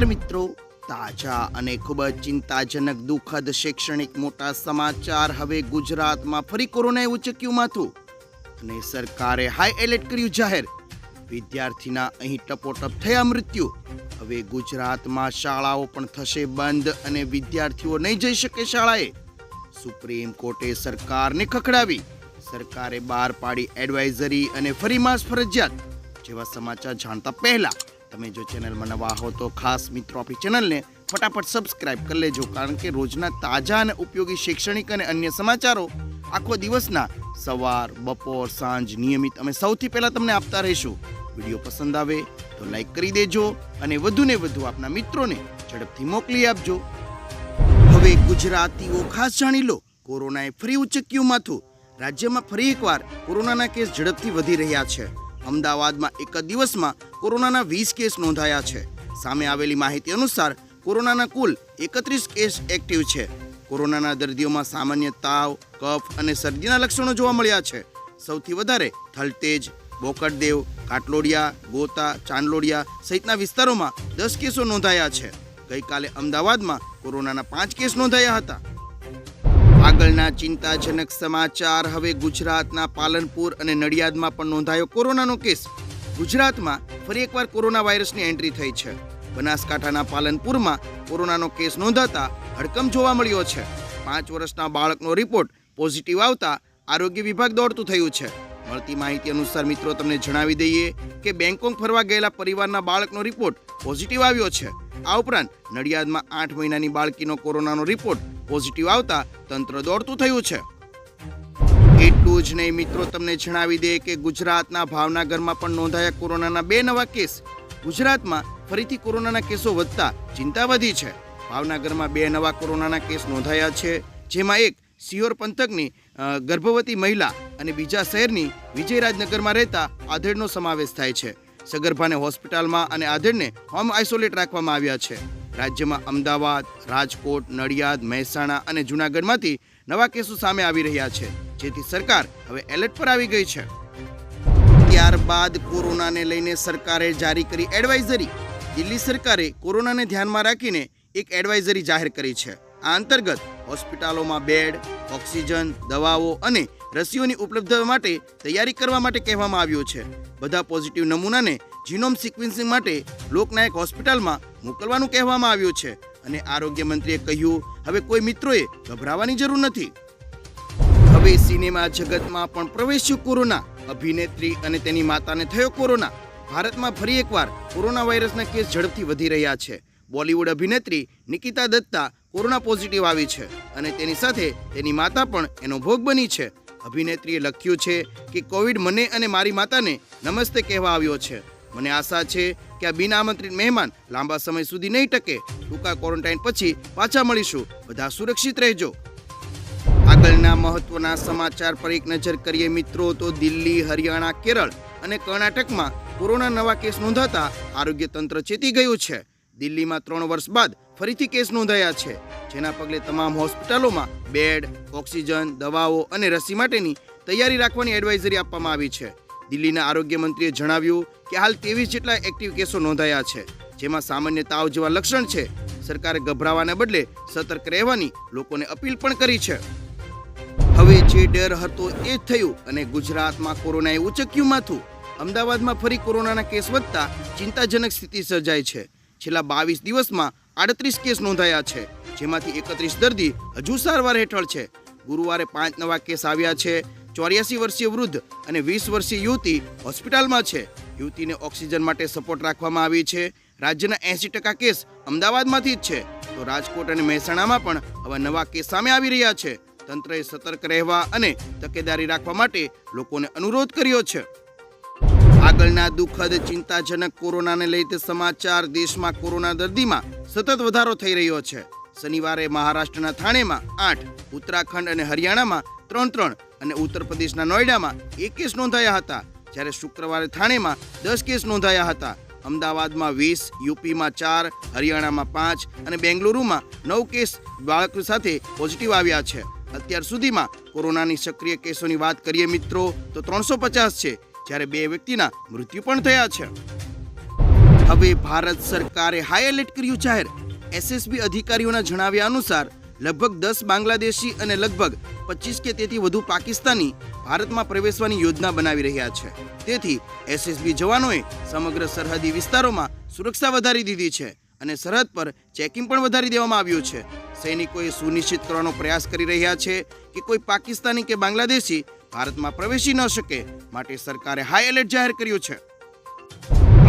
નમસ્કાર મિત્રો. તાજા અને ખૂબ જ ચિંતાજનક, દુઃખદ, શૈક્ષણિક મોટા સમાચાર હવે ગુજરાતમાં. ફરી કોરોનાએ ઉચક્યું માથું અને સરકારે હાઈ એલર્ટ કર્યું જાહેર. વિદ્યાર્થીના અહીં ટપોટપ થયા મૃત્યુ. હવે ગુજરાતમાં શાળાઓ પણ થશે બંધ અને વિદ્યાર્થીઓ નહીં જઈ શકે શાળાએ. સુપ્રીમ કોર્ટે સરકારને ખખડાવી. સરકારે બહાર પાડી એડવાઇઝરી અને ફરી માસ ફરજિયાત. જેવા સમાચાર જાણતા પહેલા તમે જો ચેનલમાં નવા હો તો ખાસ મિત્રો આપણી ચેનલને ફટાફટ સબસ્ક્રાઇબ કરી લેજો, કારણ કે રોજના તાજા અને ઉપયોગી શૈક્ષણિક અને અન્ય સમાચારો આખો દિવસના સવાર, બપોર, સાંજ નિયમિત અમે સૌથી પહેલાં તમને આપતા રહીશું. વીડિયો પસંદ આવે તો લાઈક કરી દેજો અને વધુને વધુ આપના મિત્રોને ઝડપથી મોકલી આપજો. હવે ગુજરાતીઓ ખાસ જાણી લો, કોરોનાએ ફરી ઉચક્યું માથું. રાજ્યમાં ફરી એકવાર કોરોનાના કેસ ઝડપથી વધી રહ્યા છે. અમદાવાદમાં એક જ દિવસમાં કોરોનાના વીસ કેસ નોંધાયા છે. સામે આવેલી માહિતી અનુસાર કોરોનાના કુલ એકત્રીસ કેસ એક્ટિવ છે. કોરોનાના દર્દીઓમાં સામાન્ય તાવ, કફ અને શરદીના લક્ષણો જોવા મળ્યા છે. સૌથી વધારે થલતેજ, બોકડદેવ, કાટલોડિયા, ગોતા, ચાંદલોડિયા સહિતના વિસ્તારોમાં દસ કેસો નોંધાયા છે. ગઈકાલે અમદાવાદમાં કોરોનાના પાંચ કેસ નોંધાયા હતા. આગળના ચિંતાજનક સમાચાર. હવે ગુજરાતના પાલનપુર અને નડિયાદમાં પણ નોંધાયો કોરોનાનો કેસ. ગુજરાતમાં ફરી એકવાર કોરોના વાયરસની એન્ટ્રી થઈ છે. બનાસકાંઠાના પાલનપુરમાં કોરોનાનો કેસ નોંધાતા હડકમ જોવા મળ્યો છે. પાંચ વર્ષના બાળકનો રિપોર્ટ પોઝિટિવ આવતા આરોગ્ય વિભાગ દોડતું થયું છે. મળતી માહિતી અનુસાર મિત્રો, તમને જણાવી દઈએ કે બેંકોક ફરવા ગયેલા પરિવારના બાળકનો રિપોર્ટ પોઝિટિવ આવ્યો છે. આ ઉપરાંત નડિયાદમાં આઠ મહિનાની બાળકીનો કોરોનાનો રિપોર્ટ પોઝિટિવ આવતા તંત્ર દોડતું થયું છે. એટલું જ નહીં મિત્રો, તમને જણાવી દે કે ગુજરાતના ભાવનગરમાં પણ નોંધાયા કોરોનાના બે નવા કેસ. ગુજરાતમાં ફરીથી કોરોનાના કેસો વધતા ચિંતા વધી છે. ભાવનગરમાં બે નવા કોરોનાના કેસ નોંધાયા છે, જેમાં એક સિયોર પંથકની ગર્ભવતી મહિલા અને બીજા શહેરની વિજયરાજનગરમાં રહેતા આધેડનો સમાવેશ થાય છે. સગર્ભાને હોસ્પિટલમાં અને આધેડને હોમ આઇસોલેટ રાખવામાં આવ્યા છે. રાજ્યમાં અમદાવાદ, રાજકોટ, નડિયાદ, મહેસાણા અને જૂનાગઢમાંથી નવા કેસો સામે આવી રહ્યા છે. જેથી સરકાર હવે એલર્ટ પર આવી ગઈ છે. ત્યારબાદ કોરોનાને લઈને સરકારે જારી કરી એડવાઇઝરી. દિલ્હી સરકારે કોરોનાને ધ્યાનમાં રાખીને એક એડવાઇઝરી જાહેર કરી છે. આ અંતર્ગત હોસ્પિટલોમાં બેડ, ઓક્સિજન, દવાઓ અને રસીઓની ઉપલબ્ધતા માટે તૈયારી કરવા માટે કહેવામાં આવ્યું છે. બધા પોઝિટિવ નમૂનાને જીનોમ સિક્વન્સિંગ માટે લોકનાયક હોસ્પિટલમાં મોકલવાનું કહેવામાં આવ્યું છે. અને આરોગ્ય મંત્રીએ કહ્યું, હવે કોઈ મિત્રોએ ગભરાવાની જરૂર નથી. હવે સિનેમા જગતમાં પણ પ્રવેશ્યું કોરોના. અભિનેત્રી અને તેની માતાને થયો કોરોના. ભારતમાં ફરી એકવાર કોરોના વાયરસના કેસ ઝડપથી વધી રહ્યા છે. બોલિવૂડ અભિનેત્રી નિકિતા દત્તા કોરોના પોઝિટિવ આવી છે અને તેની સાથે તેની માતા પણ એનો ભોગ બની છે. અભિનેત્રીએ લખ્યું છે કે, કોવિડ મને અને મારી માતાને નમસ્તે કહેવા આવ્યો છે. મને આશા છે કે આ બિના આમંત્રિત મહેમાન લાંબા સમય સુધી નહીં ટકે. ટૂંકા ક્વોરન્ટાઇન પછી પાછા મળીશું. બધા સુરક્ષિત રહેજો. આગળના મહત્વના સમાચાર પર એક નજર કરીએ મિત્રો તો દિલ્હી, હરિયાણા, કેરળ અને કર્ણાટકમાં કોરોના નવા કેસ નોંધાતા આરોગ્ય તંત્ર ચેતી ગયું છે. દિલ્હીમાં ત્રણ વર્ષ બાદ ફરીથી કેસ નોંધાયા છે. જેના પગલે તમામ હોસ્પિટલોમાં બેડ, ઓક્સિજન, દવાઓ અને રસી માટેની તૈયારી રાખવાની એડવાઇઝરી આપવામાં આવી છે. દિલ્હીના આરોગ્ય મંત્રીએ જણાવ્યું કે હાલ ત્રેવીસ જેટલા એક્ટિવ કેસો નોંધાયા છે, જેમાં સામાન્ય તાવ જેવા લક્ષણ છે. સરકારે ગભરાવાને બદલે સતર્ક રહેવાની લોકોને અપીલ પણ કરી છે. હવે જે ડર હતો એ થયું અને ગુજરાતમાં કોરોનાએ ઉચક્યું માથું. અમદાવાદમાં ફરી કોરોનાના કેસ વધતા ચિંતાજનક સ્થિતિ સર્જાઈ છે. છેલ્લા બાવીસ દિવસમાં આડત્રીસ કેસ નોંધાયા છે, જેમાંથી એકત્રીસ દર્દી હજુ સારવાર હેઠળ છે. ગુરુવારે પાંચ નવા કેસ આવ્યા છે ચોર્યાસી વર્ષીય વૃદ્ધ અને વીસ વર્ષીય યુવતી હોસ્પિટલમાં છે. યુવતીને ઓક્સિજન માટે સપોર્ટ રાખવામાં આવી છે. રાજ્યના એંસી ટકા કેસ અમદાવાદમાંથી જ છે. તો રાજકોટ અને મહેસાણામાં પણ હવે નવા કેસ સામે આવી રહ્યા છે. તંત્રએ સતર્ક રહેવા અને તકેદારી રાખવા માટે લોકોને અનુરોધ કર્યો છે. આગળના દુઃખદ, ચિંતાજનક કોરોનાને લઈને સમાચાર દેશમાં કોરોના દર્દીમાં સતત વધારો થઈ રહ્યો છે. શનિવારે મહારાષ્ટ્રના થાણેમાં આઠ, ઉત્તરાખંડ અને હરિયાણામાં ત્રણ ત્રણ અને ઉત્તર પ્રદેશના નોઈડામાં એક કેસ નોંધાયા હતા, જ્યારે શુક્રવારે થાણેમાં દસ કેસ નોંધાયા હતા. અમદાવાદમાં વીસ, યુપીમાં ચાર, હરિયાણામાં પાંચ અને બેંગલુરુમાં નવ કેસ બાળક સાથે પોઝિટિવ આવ્યા છે. અત્યાર સુધીમાં કોરોનાની સક્રિય કેસોની વાત કરીએ મિત્રો, તો ત્રણસો પચાસ છે, જ્યારે બે વ્યક્તિના મૃત્યુ પણ થયા છે. હવે ભારત સરકારે હાઈ એલર્ટ કર્યું જાહેર. એસએસબી અધિકારીઓના જણાવ્યા અનુસાર લગભગ દસ બાંગ્લાદેશી અને લગભગ પચીસ કે તેથી વધુ પાકિસ્તાની ભારતમાં પ્રવેશવાની યોજના બનાવી રહ્યા છે. તેથી એસએસબી જવાનોએ સમગ્ર સરહદી વિસ્તારોમાં સુરક્ષા વધારી દીધી છે અને સરહદ પર ચેકિંગ પણ વધારી દેવામાં આવ્યું છે. સૈનિકોએ સુનિશ્ચિત કરવાનો પ્રયાસ કરી રહ્યા છે કે કોઈ પાકિસ્તાની કે બાંગ્લાદેશી ભારતમાં પ્રવેશી ન શકે, માટે સરકારે હાઈ એલર્ટ જાહેર કર્યું છે.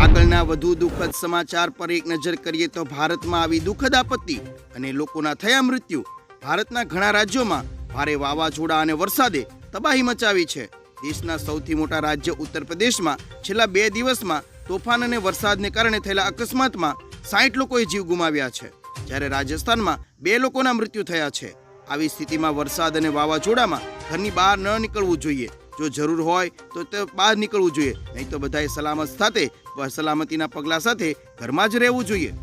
આગળના વધુ દુઃખદ સમાચાર પર એક નજર કરીએ તો ભારતમાં આવી દુઃખદ આપત્તિ અને લોકોના થયા મૃત્યુ. ભારતના ઘણા રાજ્યોમાં ભારે વાવાઝોડા અને વરસાદે તબાહી મચાવી છે. દેશના સૌથી મોટા રાજ્ય ઉત્તર પ્રદેશમાં છેલ્લા બે દિવસમાં તોફાન અને વરસાદને કારણે થયેલા અકસ્માતમાં સાઠ લોકોએ જીવ ગુમાવ્યા છે. જ્યારે રાજસ્થાનમાં બે લોકોના મૃત્યુ થયા છે. આવી સ્થિતિમાં વરસાદ અને વાવાઝોડામાં ઘરની બહાર ન નીકળવું જોઈએ. જો જરૂર હોય તો તે બહાર નીકળવું જોઈએ. નહીં તો બધાએ સલામત સાથે સલામતીના પગલાં સાથે ઘરમાં જ રહેવું જોઈએ.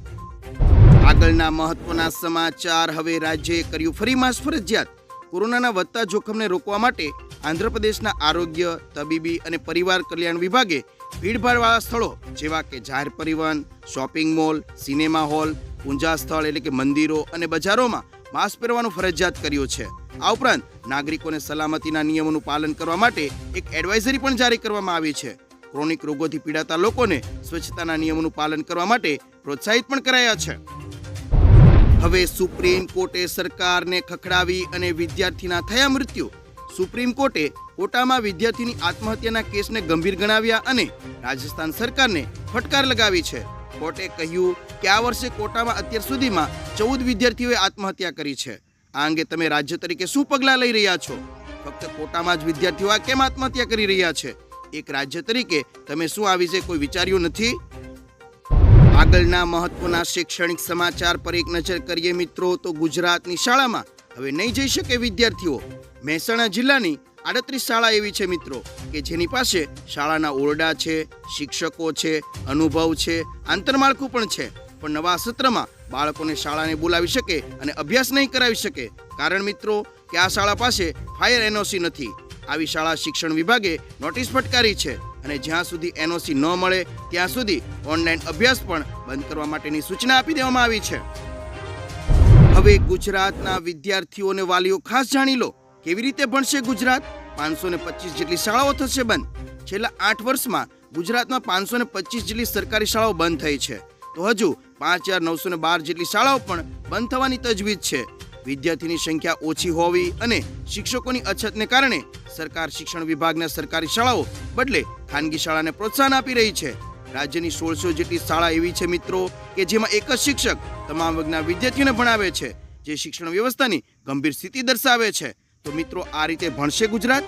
આગળના મહત્વના સમાચાર હવે રાજ્યએ કર્યું ફરી માસ ફરજિયાત. કોરોનાના વધતા જોખમને રોકવા માટે આંધ્રપ્રદેશના આરોગ્ય, તબીબી અને પરિવાર કલ્યાણ વિભાગે ભીડભાડવાળા સ્થળો જેવા કે જાહેર પરિવહન, શોપિંગ મોલ, સિનેમા હોલ, પૂંજા સ્થળ એટલે કે મંદિરો અને બજારોમાં માસ્ક પહેરવાનું ફરજિયાત કર્યું છે. આ ઉપરાંત નાગરિકોને સલામતીના નિયમોનું પાલન કરવા માટે એક એડવાઇઝરી પણ જારી કરવામાં આવી છે. ક્રોનિક રોગોથી પીડાતા લોકોને સ્વચ્છતાના નિયમોનું પાલન કરવા માટે પ્રોત્સાહિત પણ કરાયા છે. હવે સુપ્રીમ કોર્ટે સરકારને ખખડાવી અને વિદ્યાર્થીના થયા મૃત્યુ. સુપ્રીમ કોર્ટે કોટામાં વિદ્યાર્થીની આત્મહત્યાના કેસને ગંભીર ગણાવ્યા અને રાજસ્થાન સરકારને ફટકાર લગાવી છે. કોર્ટે કહ્યું કે આ વર્ષે કોટામાં અત્યાર સુધીમાં ચૌદ વિદ્યાર્થીઓએ આત્મહત્યા કરી છે. આ અંગે તમે રાજ્ય તરીકે શું પગલાં લઈ રહ્યા છો? ફક્ત કોટામાં જ વિદ્યાર્થીઓ આ કેમ આત્મહત્યા કરી રહ્યા છે? એક રાજ્ય તરીકે. તમે શું આ વિશે કોઈ વિચાર્યું નથી? આગળના મહત્વના શૈક્ષણિક સમાચાર પર એક નજર કરીએ મિત્રો તો ગુજરાતની શાળામાં હવે નહીં જઈ શકે વિદ્યાર્થીઓ. મહેસાણા જિલ્લાની આડત્રીસ શાળા એવી છે મિત્રો કે જેની પાસે શાળાના ઓરડા છે, શિક્ષકો છે, અનુભવ છે, આંતરમાળખું પણ છે. પણ નવા સત્રમાં બાળકોને શાળાને બોલાવી શકે અને અભ્યાસ નહીં કરાવી શકે. કારણ મિત્રો કે આ શાળા પાસે ફાયર એનઓસી નથી. આવી શાળા શિક્ષણ વિભાગે નોટિસ ફટકારી છે અને જ્યાં સુધી એનઓસી ન મળે, ત્યાં સુધી ઓનલાઈન અભ્યાસ પણ બંધ કરવા માટેની સૂચના આપી દેવામાં આવી છે. હવે ગુજરાતના વિદ્યાર્થીઓ અને વાલીઓ ખાસ જાણી લો, કેવી રીતે ભણશે ગુજરાત? પાંચસો ને પચીસ જેટલી શાળાઓ થશે બંધ. છેલ્લા આઠ વર્ષમાં ગુજરાતમાં પાંચસો ને પચીસ જેટલી સરકારી શાળાઓ બંધ થઈ છે. તો હજુ પાંચ હજાર નવસો ને બાર જેટલી શાળાઓ પણ બંધ થવાની તજવીજ છે. વિદ્યાર્થીની સંખ્યા ઓછી હોવી અને શિક્ષકોની અછતને કારણે સરકાર શિક્ષણ વિભાગના સરકારી શાળાઓ બદલે ખાનગી શાળાને પ્રોત્સાહન આપી રહી છે. રાજ્યની સોળસો જેટલી શાળા એવી છે મિત્રો કે જેમાં એક જ શિક્ષક તમામ વર્ગના વિદ્યાર્થીઓને ભણાવે છે, જે શિક્ષણ વ્યવસ્થાની ગંભીર સ્થિતિ દર્શાવે છે. તો મિત્રો, આ રીતે ભણશે ગુજરાત?